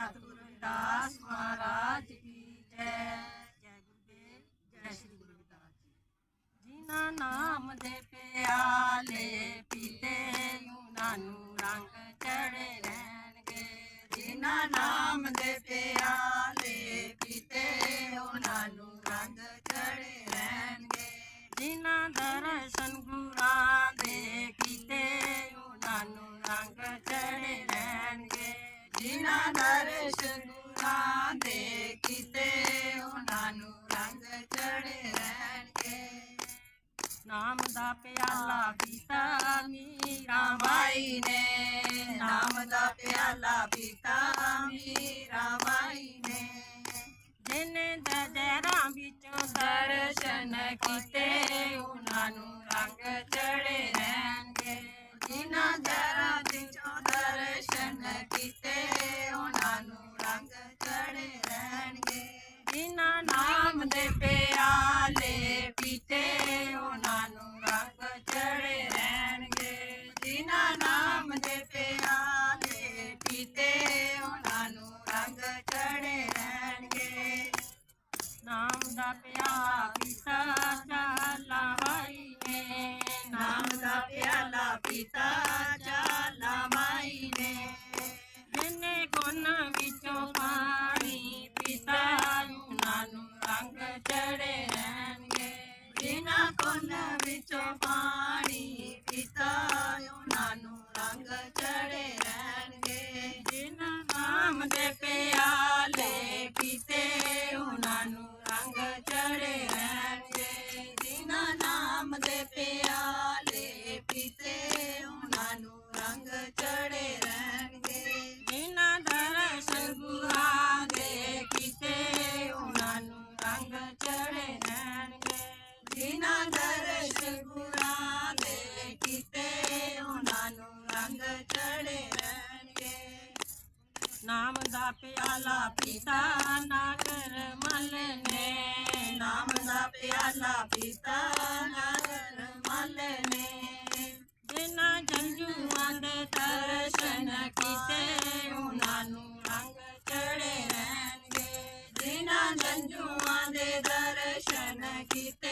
ਸਤਿਗੁਰੂ ਰਵਿਦਾਸ ਮਹਾਰਾਜ ਕੀ ਜੈ। ਜੈ ਗੁਰਦੇਵ, ਜੈ ਸ੍ਰੀ ਗੁਰੂ ਰਵਿਦਾਸ ਜੀ। ਜਿਨ੍ਹਾਂ ਨਾਮ ਦੇ ਪਿਆਲੇ ਪੀਤੇ, ਉਹਨਾਂ ਨੂੰ ਰੰਗ ਚੜੇ ਰਹਿਣਗੇ। ਜਿਨ੍ਹਾਂ ਨਾਮ ਦੇ ਪਿਆਲੇ ਪੀਤੇ, ਉਹਨਾਂ ਨੂੰ ਰੰਗ ਚੜੇ ਰਹਿਣਗੇ। ਜਿਨ੍ਹਾਂ ਦਰਸ਼ਨ ਗੁਰਾਂ ਜਿਨ੍ਹਾਂ ਦਰਸ਼ਨ ਗੁਰਾਂ ਦੇ ਕੀਤੇ ਉਹਨਾਂ ਨੂੰ ਰੰਗ ਚੜੇ ਰਹਿਣਗੇ ਨਾਮ ਦਾ ਪਿਆਲਾ ਪੀਤਾ ਮੀਰਾ ਬਾਈ ਨੇ ਨਾਮ ਦਾ ਪਿਆਲਾ ਪੀਤਾ ਮੀਰਾ ਬਾਈ ਨੇ ਜਿਨ ਦਜਰਾਂ ਵਿੱਚੋਂ ਦਰਸ਼ਨ ਕੀਤੇ, ਉਹਨਾਂ ਨੂੰ ਰੰਗ ਚੜੇ। ਪਿਆਲੇ ਉਹਨਾਂ ਨੂੰ ਰੰਗ ਚੜੇ ਰਹਿਣਗੇ। ਨਾਮ ਦਾ ਪਿਆਲਾ ਪੀਤਾ ਚਾਲਾ ਮਾਈ ਨੇ ਨਾਮ ਦਾ ਪਿਆਲਾ ਪੀਤਾ ਨੂੰ ਨਾਮ ਦਾ ਪਿਆਲਾ ਪੀਤਾ ਨਾਗਰ ਮਲ ਨੇ। ਨਾਮ ਦਾ ਪਿਆਲਾ ਪੀਤਾ ਨਾਗਰ ਮਲ ਨੇ। ਜਿਨ੍ਹਾਂ ਜੰਜੂਆਂ ਦੇ ਦਰਸ਼ਨ ਕੀਤੇ, ਉਹਨਾਂ ਨੂੰ ਰੰਗ ਚੜੇ ਰਹਿਣਗੇ। ਜਿਨ੍ਹਾਂ ਜੰਜੂਆਂ ਦੇ ਦਰਸ਼ਨ ਕੀਤੇ